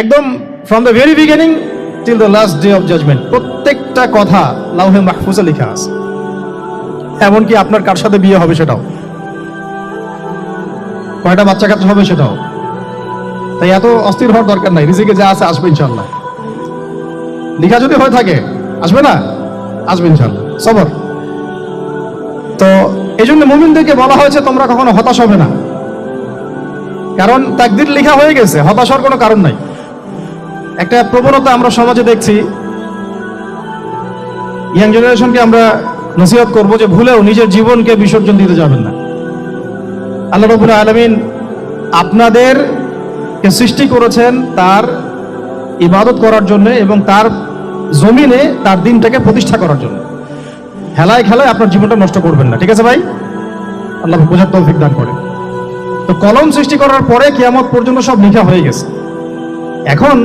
একদম from the very beginning till the last day of judgement প্রত্যেকটা কথা লাউহে মাহফুজে লেখা আছে। এমনকি আপনার কার সাথে বিয়ে হবে সেটাও। কয়টা বাচ্চা কাচ্চা হবে সেটাও। তাই এত অস্থির হওয়ার দরকার নাই, রিজিকে যা আছে আসবে ইনশাল্লাহ লিখা যদি হয়ে থাকে, আসবে না? আসবে ইনশাল্লাহ সবর। তো এই জন্য মুমিনদেরকে বলা হয়েছে, তোমরা কখনো হতাশ হবে না। কারণ তাকদির লেখা হয়ে গেছে, হতাশ হওয়ার কোনো কারণ নাই। একটা প্রবণতা আমরা সমাজে দেখছি। ইয়াং জেনারেশনকে আমরা নসিহত করব যে ভুলেও নিজের জীবনকে বিসর্জন দিতে যাবেন না। আল্লাহ রবুল্লাহ আলমিন আপনাদের সৃষ্টি করেছেন তার ইবাদত করার জন্য এবং তার জমিনে তার দিনটাকে প্রতিষ্ঠা করার জন্য। খেলায় খেলায় আপনার জীবনটা নষ্ট করবেন না, ঠিক আছে ভাই? আল্লাহ বোঝার তৌফিক দান করে তো কলম সৃষ্টি করার পরে কিয়ামত পর্যন্ত সব লেখা হয়ে গেছে। এখন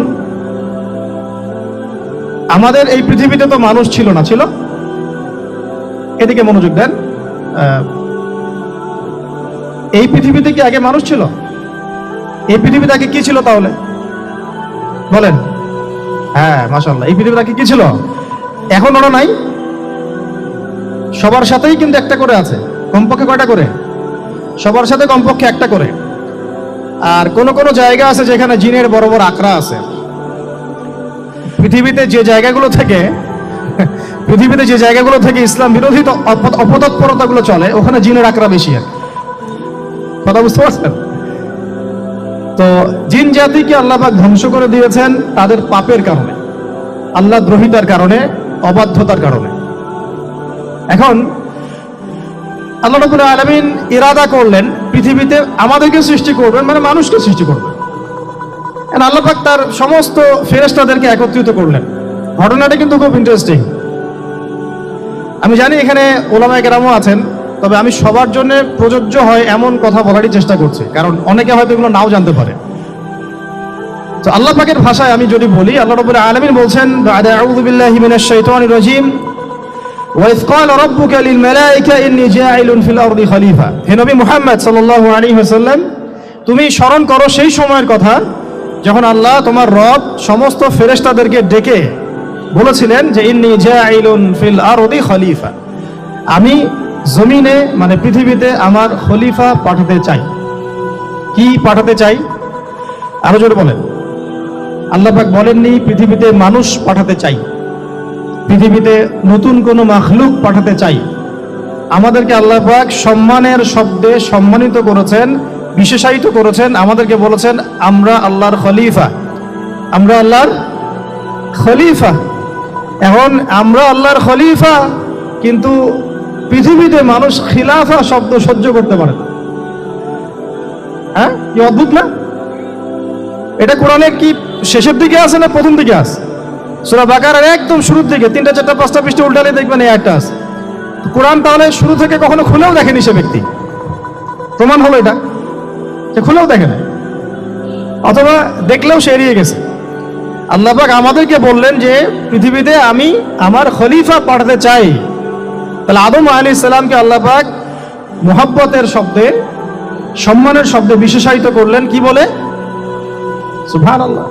আমাদের এই পৃথিবীতে তো মানুষ ছিল না, ছিল? এদিকে মনোযোগ দেন। এই পৃথিবীতে কি আগে মানুষ ছিল? এই পৃথিবীতে আগে কি ছিল তাহলে? বলেন। হ্যাঁ মাসাল্লাহ এই পৃথিবীতে আগে কি ছিল? এখন ওরা নাই। সবার সাথেই কিন্তু একটা করে আছে। কমপক্ষে কয়টা করে? সবার সাথে কমপক্ষে একটা করে। আর কোন কোন জায়গা আছে যেখানে জিনের বড় বড় আখড়া আছে। পৃথিবীতে যে জায়গাগুলো থেকে, পৃথিবীতে যে জায়গাগুলো থেকে ইসলাম বিরোধী তো অপ- অপতৎপরতাগুলো চলে, ওখানে জিনের আখড়া বেশি আর কথা বুঝতে পারছেন? তো জিন জাতিকে আল্লাহবাক ধ্বংস করে দিয়েছেন তাদের পাপের কারণে, আল্লাহ দ্রোহিতার কারণে, অবাধ্যতার কারণে। এখন আল্লাহ আলমিন ইরাদা করলেন পৃথিবীতে আমাদেরকে সৃষ্টি করবেন মানে মানুষকে সৃষ্টি করবেন। And আল্লাহ পাক তার সমস্ত ফেরেস্তাদেরকে একত্রিত করলেন ঘটনাটা কিন্তু খুব ইন্টারেস্টিং আমি জানি এখানে ওলামায় কেরামও আছেন তবে আমি সবার জন্য প্রযোজ্য হয় এমন কথা বলারই চেষ্টা করছি কারণ অনেকে হয়তো এগুলো নাও জানতে পারে তো আল্লাহ পাকের ভাষায় আমি যদি বলি আল্লাহ রবুল আলমিন বলছেন বাদা আউযু বিল্লাহি মিনাশ শাইতানির রাজিম وإذ قال ربك للملائكة إني جاعل في الأرض خليفة হে নবী মুহাম্মদ সাল্লাল্লাহু আলাইহি ওয়াসাল্লাম তুমি স্মরণ করো সেই সময়ের কথা যখন আল্লাহ তোমার রব সমস্ত ফেরেশতাদেরকে ডেকে বলেছিলেন যে, ইন্নি জাইলুন ফিল আরদি খলিফা, আমি জমিনে মানে পৃথিবীতে আমার খলিফা পাঠাতে চাই। কি পাঠাতে চাই? আরও জোরে বলেন। আল্লাহ পাক বলেননি, পৃথিবীতে মানুষ পাঠাতে চাই। পৃথিবীতে নতুন কোনো মাখলুক পাঠাতে চাই। আমাদেরকে আল্লাহ পাক সম্মানের শব্দে সম্মানিত করেছেন। বিশেষায়িত করেছেন, আমাদেরকে বলেছেন, আমরা আল্লাহর খলিফা। আমরা আল্লাহর খলিফা। এখন, আমরা আল্লাহর খলিফা? কিন্তু পৃথিবীতে মানুষ খিলাফা শব্দ সহ্য করতে পারে হ্যাঁ? কি অদ্ভুত না? এটা কোরআনে কি শেষের দিকে আছে না প্রথম দিকে আছে? সুরা বাকারের একদম শুরুর দিকে, তিনটা, চারটা, পাঁচটা পৃষ্ঠে উল্টালে দেখবেন এই একটা আছে। কোরআন তাহলে শুরু থেকে কখনো খুলেও দেখেনি সে ব্যক্তি। প্রমাণ হলো এটা। খুলেও দেখে না অথবা দেখলেও সে এড়িয়ে গেছে। আল্লাহবাক আমাদেরকে বললেন যে, পৃথিবীতে আমি আমার খলিফা পাঠাতে চাই। তাহলে আদম আলী ইসলামকে আল্লাহবাক মোহাব্বতের শব্দে, সম্মানের শব্দে বিশেষায়িত করলেন। কি বলে? সুভান আল্লাহ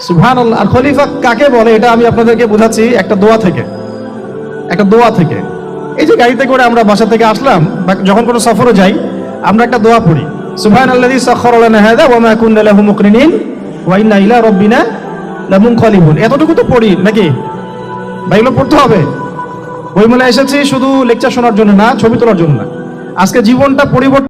সুভান আল্লাহ আর খলিফা কাকে বলে, এটা আমি আপনাদেরকে বোঝাচ্ছি একটা দোয়া থেকে। একটা দোয়া থেকে। এই যে গাড়িতে করে আমরা বাসা থেকে আসলাম, বা যখন কোনো সফরে যাই, আমরা একটা দোয়া পড়ি। সুবহান আল্লাযী সাখখারা লানা হাযা ওয়া মা লাহু মুকরিনিন ওয়া ইন্না ইলা রাব্বিনা লামুনকালিবুন। এতটুকু তো পড়ি, নাকি? এগুলো পড়তে হবে। বইমেলা এসেছি শুধু লেকচার শোনার জন্য না, ছবি তোলার জন্য না। আজকে জীবনটা পরিবর্তন